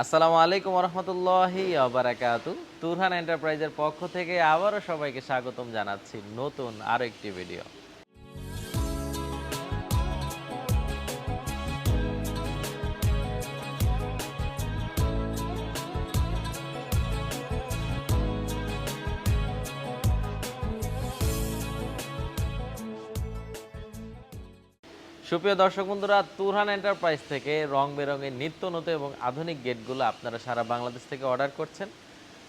আসসালামু আলাইকুম রহমতুল্লাহি আবরাকাতু তুরহান এন্টারপ্রাইজের পক্ষ থেকে আবারও সবাইকে স্বাগতম জানাচ্ছি নতুন আরেকটি একটি ভিডিও সুপ্রিয় দর্শক বন্ধুরা, তুরহান এন্টারপ্রাইজ থেকে রং বেরঙের নিত্য নতুন এবং আধুনিক গেটগুলো আপনারা সারা বাংলাদেশ থেকে অর্ডার করছেন।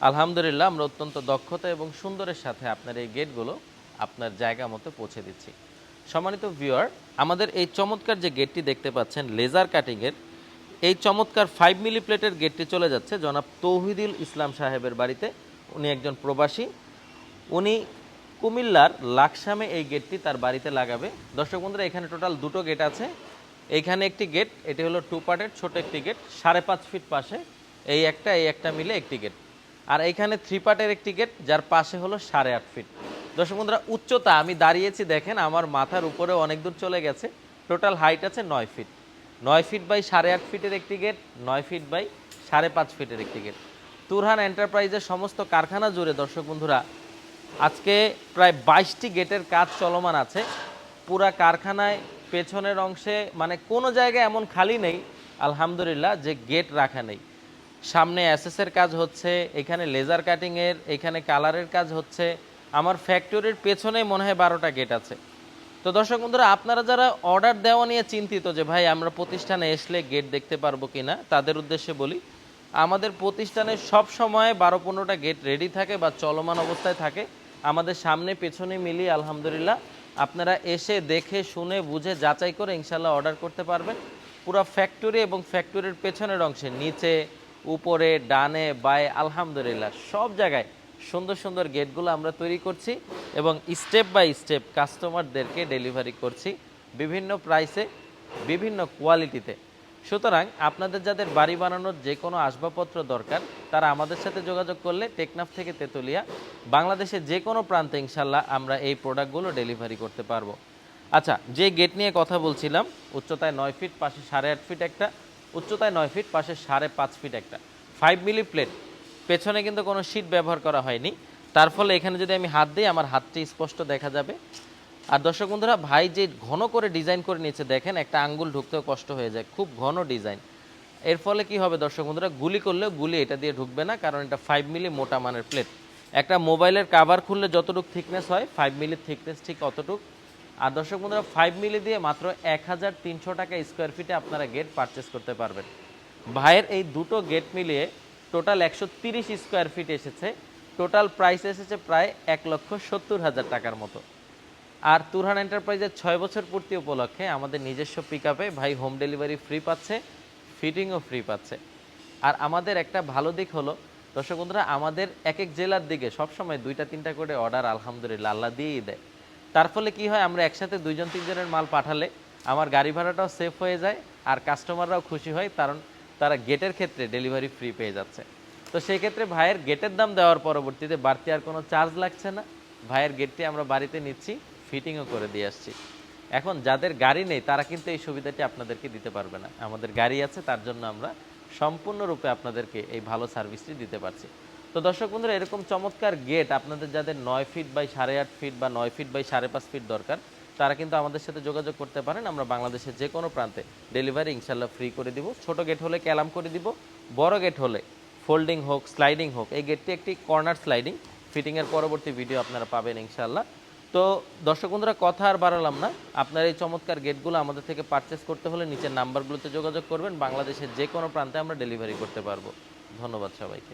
আলহামদুলিল্লাহ, আমরা অত্যন্ত দক্ষতা এবং সুন্দরের সাথে আপনার এই গেটগুলো আপনার জায়গা মতো পৌঁছে দিচ্ছি। সম্মানিত ভিউয়ার আমাদের এই চমৎকার যে গেটটি দেখতে পাচ্ছেন লেজার কাটিংয়ের এই চমৎকার ফাইভ মিলি প্লেটের গেটটি চলে যাচ্ছে জনাব তৌহিদুল ইসলাম সাহেবের বাড়িতে। উনি একজন প্রবাসী। উনি কুমিল্লার লাকসামে এই গেটটি তার বাড়িতে লাগাবে। দর্শক বন্ধুরা, এখানে টোটাল দুটো গেট আছে। এইখানে একটি গেট, এটি হলো টু পার্টের ছোট একটি গেট, সাড়ে পাঁচ ফিট পাশে। এই একটা এই একটা মিলে একটি গেট। আর এইখানে থ্রি পার্টের একটি গেট, যার পাশে হলো সাড়ে আট ফিট দর্শক বন্ধুরা, উচ্চতা, আমি দাঁড়িয়েছি, দেখেন, আমার মাথার উপরে অনেক দূর চলে গেছে। টোটাল হাইট আছে নয় ফিট নয় ফিট বাই সাড়ে আট ফিটের একটি গেট, নয় ফিট বাই সাড়ে পাঁচ ফিটের একটি গেট। তুরহান এন্টারপ্রাইজের সমস্ত কারখানা জুড়ে, দর্শক বন্ধুরা আজকে প্রায় বাইশটি গেটের কাজ চলমান আছে। পুরা কারখানায় পেছনের অংশে মানে কোনো জায়গায় এমন খালি নেই, আলহামদুলিল্লাহ, যে গেট রাখা নেই। সামনে অ্যাসেসের কাজ হচ্ছে, এখানে লেজার কাটিংয়ের এখানে কালারের কাজ হচ্ছে। আমার ফ্যাক্টরির পেছনেই মনে হয় বারোটা গেট আছে। তো দর্শক বন্ধুরা, আপনারা যারা অর্ডার দেওয়া নিয়ে চিন্তিত যে, ভাই, আমরা প্রতিষ্ঠানে আসলে গেট দেখতে পারব কিনা? তাদের উদ্দেশ্যে বলি, আমাদের প্রতিষ্ঠানে সব সময় বারো পনেরোটা গেট রেডি থাকে বা চলমান অবস্থায় থাকে। আমাদের সামনে, পেছনে মিলিয়ে আলহামদুলিল্লাহ আপনারা এসে দেখে, শুনে, বুঝে, যাচাই করে ইনশাল্লাহ অর্ডার করতে পারবেন। পুরো ফ্যাক্টরি এবং ফ্যাক্টরির পেছনের অংশে, নিচে, উপরে, ডানে, বায়ে, আলহামদুলিল্লাহ সব জায়গায় সুন্দর সুন্দর গেটগুলো আমরা তৈরি করছি এবং স্টেপ বাই স্টেপ কাস্টমারদেরকে ডেলিভারি করছি। বিভিন্ন প্রাইসে বিভিন্ন কোয়ালিটিতে সুতরাং আপনাদের যাদের বাড়ি বানানোর যে কোনো আসবাবপত্র দরকার, তারা আমাদের সাথে যোগাযোগ করলে টেকনাফ থেকে তেতুলিয়া, বাংলাদেশের যে কোনো প্রান্তে ইনশাল্লাহ আমরা এই প্রোডাক্টগুলো ডেলিভারি করতে পারব। আচ্ছা যে গেট নিয়ে কথা বলছিলাম, উচ্চতায় নয় ফিট, পাশে সাড়ে আট ফিট একটা, উচ্চতায় নয় ফিট, পাশে সাড়ে পাঁচ ফিট একটা। ফাইভ মিলি প্লেট, পেছনে কিন্তু কোনো শীট ব্যবহার করা হয়নি। তার ফলে এখানে যদি আমি হাত দিই, আমার হাতটি স্পষ্ট দেখা যাবে। আর দর্শক বন্ধুরা, ভাই যে ঘন করে ডিজাইন করে নিয়েছে, দেখেন একটা আঙ্গুল ঢুকতেও কষ্ট হয়ে যায়, খুব ঘন ডিজাইন এর ফলে কি হবে দর্শক বন্ধুরা, গুলি করলেও গুলি এটা দিয়ে ঢুকবে না, কারণ এটা ফাইভ মিলি মোটা মানের প্লেট একটা মোবাইলের কাভার খুললে যতটুকু থিকনেস হয় ফাইভ মিলির থিকনেস ঠিক অতটুক। আর দর্শক বন্ধুরা ফাইভ মিলি দিয়ে মাত্র এক হাজার তিনশো টাকা স্কোয়ার ফিটে আপনারা গেট পারচেস করতে পারবেন। ভাইয়ের এই দুটো গেট মিলিয়ে টোটাল একশো তিরিশ স্কোয়ার ফিট এসেছে। টোটাল প্রাইস এসেছে প্রায় এক লক্ষ সত্তর হাজার টাকার মতো। আর তুরহান এন্টারপ্রাইজের ছয় বছর পূর্তি উপলক্ষে আমাদের নিজস্ব পিক ভাই হোম ডেলিভারি ফ্রি পাচ্ছে ফিটিংও ফ্রি পাচ্ছে। আর আমাদের একটা ভালো দিক হলো, দর্শক বন্ধুরা, আমাদের এক এক জেলার দিকে সবসময় দুইটা, তিনটা করে অর্ডার আলহামদুলিল্লাহ আল্লাহ দিয়েই দেয়। তার ফলে কি হয়, আমরা একসাথে দুইজন, তিনজনের মাল পাঠালে আমার গাড়ি ভাড়াটাও সেফ হয়ে যায় আর কাস্টমাররাও খুশি হয়, কারণ তারা গেটের ক্ষেত্রে ডেলিভারি ফ্রি পেয়ে যাচ্ছে। তো সেই ক্ষেত্রে ভাইয়ের গেটের দাম দেওয়ার পরবর্তীতে বাড়তি আর কোনো চার্জ লাগছে না। ভাইয়ের গেটটি আমরা বাড়িতে নিচ্ছি। ফিটিংও করে দিয়ে আসছি। এখন যাদের গাড়ি নেই, তারা কিন্তু এই সুবিধাটি আপনাদেরকে দিতে পারবে না। আমাদের গাড়ি আছে, তার জন্য আমরা সম্পূর্ণরূপে আপনাদেরকে এই ভালো সার্ভিসটি দিতে পারছি। তো দর্শক বন্ধুরা, এরকম চমৎকার গেট আপনাদের যাদের নয় ফিট বাই সাড়ে আট ফিট বা নয় ফিট বাই সাড়ে পাঁচ ফিট দরকার, তারা কিন্তু আমাদের সাথে যোগাযোগ করতে পারেন। আমরা বাংলাদেশের যে কোনো প্রান্তে ডেলিভারি ইনশাল্লাহ ফ্রি করে দিব। ছোট গেট হলে ক্যালাম করে দিব, বড় গেট হলে ফোল্ডিং হোক স্লাইডিং হোক, এই গেটটি একটি কর্নার স্লাইডিং ফিটিংয়ের পরবর্তী ভিডিও আপনারা পাবেন ইনশাল্লাহ তো দর্শক বন্ধুরা, কথা আর বাড়ালাম না। আপনার এই চমৎকার গেটগুলো আমাদের থেকে পারচেস করতে হলে নিচের নাম্বারগুলোতে যোগাযোগ করবেন। বাংলাদেশের যে কোনো প্রান্তে আমরা ডেলিভারি করতে পারব। ধন্যবাদ সবাইকে।